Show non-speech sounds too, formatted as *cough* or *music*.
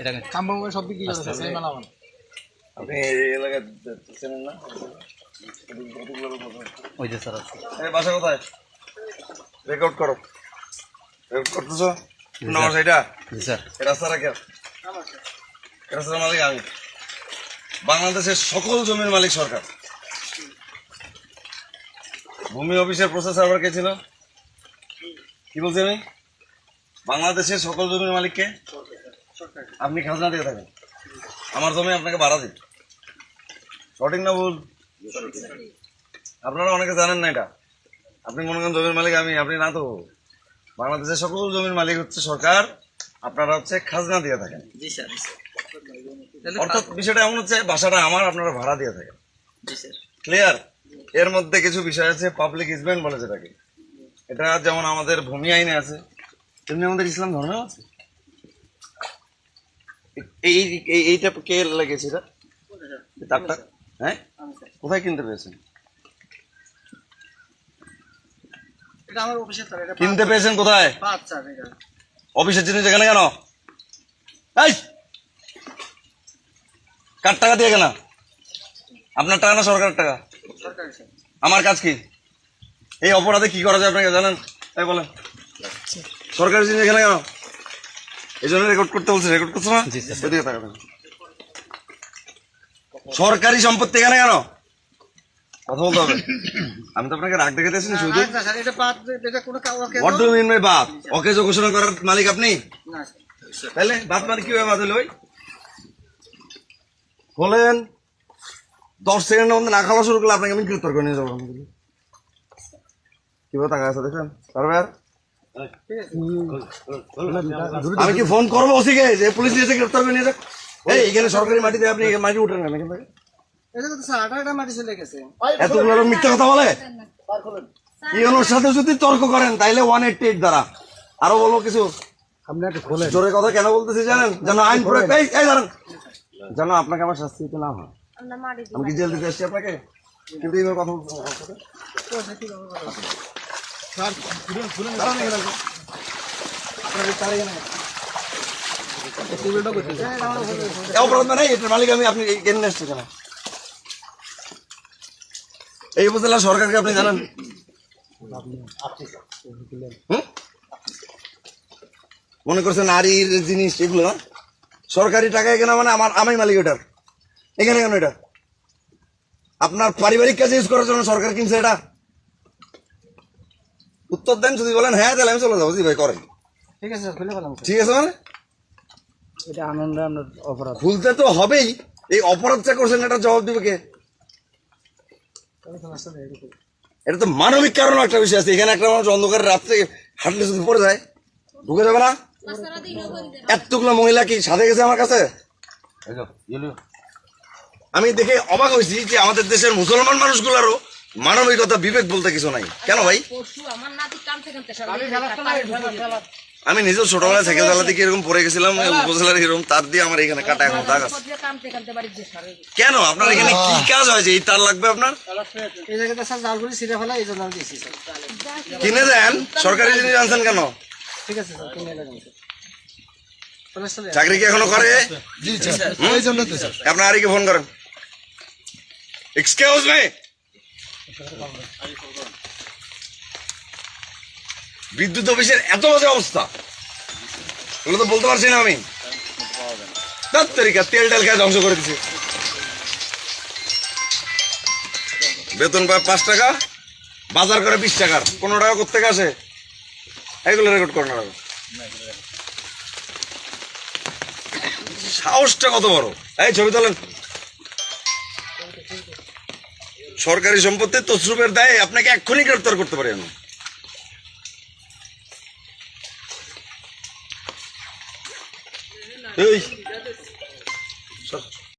এটা সব বিক্রি আপনি এই এলাকায় চেনেন না? ওই যে স্যার আছে। এই বাসা কোথায়? রেকর্ড করো। রেকর্ড করতেছো? নম্বর এটা? জি স্যার। কে? মালিক আমি। বাংলাদেশের সকল জমির মালিক সরকার। ভূমি অফিসের প্রসেস আবার কে ছিল? কি বলছি আমি বাংলাদেশের সকল জমির মালিককে আপনি খাজনা দিয়ে থাকেন। আমার জমি আপনাকে ভাড়া দিন। সঠিক না ভুল? আপনারা অনেকে জানেন না এটা। আপনি মনে করেন জমির মালিক আমি আপনি না তো। বাংলাদেশের সকল জমির মালিক হচ্ছে সরকার আপনারা হচ্ছে খাজনা দিয়ে থাকেন। অর্থাৎ বিষয়টা এমন হচ্ছে বাসাটা আমার আপনারা ভাড়া দিয়ে থাকেন। ক্লিয়ার এর মধ্যে কিছু বিষয় আছে পাবলিক ইজমেন্ট বলে যেটাকে। এটা যেমন আমাদের ভূমি আইনে আছে তেমনি আমাদের ইসলাম ধর্মেও আছে। এই এই- এই- এইটা কে লেগেছে এটা তারটা হ্যাঁ? কোথায় কিনতে পেয়েছেন? এটা আমার অফিসের তার এটা কিনতে পেয়েছেন কোথায়? অফিসের জিনিস এখানে কেন? এই! কার টাকা দিয়ে কেনা? আপনার টাকা না সরকারের টাকা? আমার কাজ কি? এই অপরাধে কি করা যায় আপনাকে জানেন? তাই বলেন। সরকারি জিনিস এখানে কেন? এই জন্য রেকর্ড করতে বলছে রেকর্ড করছ না? ওইদিকে তাকাবেন। সরকারি সম্পত্তি এখানে কেন? কথা বলতে হবে। *coughs* আমি তো আপনাকে রাগ দেখাতেছি শুধু। স্যার এটা পাঁচ এটা কোনো কাউকে হোয়াট ডু মিন বাদ অকেজ ঘোষণা করার মালিক আপনি? তাহলে বাদ মানে কি বাদ হলো ওই? বলেন দশ সেকেন্ডের মধ্যে না খাওয়া শুরু করলে আপনাকে আমি গ্রেপ্তার করে নিয়ে যাব। কীভাবে টাকা আছে দেখেন? পারবে আর আমি কি ফোন করব ওসিকে? যে পুলিশ এসে গ্রেপ্তার করে নিয়ে যাক এই এখানে সরকারি মাটিতে আপনি মাটি এখান থেকে। চলে এতগুলো মিথ্যা কথা বলে? সাথে যদি তর্ক করেন তাইলে ওয়ান এইটটি এইট দ্বারা। আরও বলব কিছু। আপনি জোরে কথা কেন বলতেছি জানেন? যেন আইন প্রয়োগ এই এই দাঁড়ান। যেন আপনাকে আমার শাস্তি দিতে না হয়। আমি কি জেল দিতে এসছি আপনাকে? কিন্তু কথা বলতে দাঁড়ান এখানে মানে এই উপজেলা সরকারকে আপনি জানেন? মনে করছেন নারীর জিনিস এগুলো না? সরকারি টাকা এখানে মানে আমার আমি মালিক ওটার। এখানে কেন এটা? আপনার পারিবারিক কাজে ইউজ করার জন্য সরকার কিনছে এটা? উত্তর দেন যদি বলেন হ্যাঁ তাহলে আমি চলে যাব। জি ভাই করেন। ঠিক আছে খুলে ফেলাম। ঠিক আছে মানে? এটা আনন্দ আমরা অপরাধ। খুলতে তো হবেই। এই অপরাধটা করছেন এটা জবাব দিবে কে? এটা তো মানবিক কারণ একটা বিষয় আছে। এখানে একটা মানুষ অন্ধকারে রাত্রে হাঁটলে শুধু পড়ে যায়। ঢুকে যাবে না? এতগুলো মহিলা কি সাথে গেছে আমার কাছে? আমি দেখে অবাক হয়েছি যে আমাদের দেশের মুসলমান মানুষগুলোরও মানবিকতা বিবেক বলতে কিছু নাই। কেন ভাই? আমি নিজেও ছোটবেলায় সাইকেল চালাতে কি এরকম পড়ে গেছিলাম উপজেলার এরকম তার দিয়ে আমার এখানে কাটা এখন দাগ আছে। যে কেন? আপনার এখানে কি কাজ হয়েছে এই তার লাগবে আপনার? কিনে দেন? সরকারি জিনিস আনছেন কেন? ঠিক আছে স্যার কিনে চাকরি কি এখনও করে? আপনার আরিকে ফোন করেন। এক্সকিউজ মি বিদ্যুৎ অফিসের এত বাজে অবস্থা। এগুলো তো বলতে পারছি না আমি। তার তরিকা, তেল টেল খায় ধ্বংস করে দিছে। বেতন পায় পাঁচ টাকা, বাজার করে বিশ টাকার পনেরো টাকা করতে আসে? এগুলো রেকর্ড করেন না। সাহসটা কত বড়? এই ছবি তোলেন। সরকারি সম্পত্তি তসরুপের দায়ে আপনাকে এক্ষুনি গ্রেপ্তার করতে পারি আমি এই।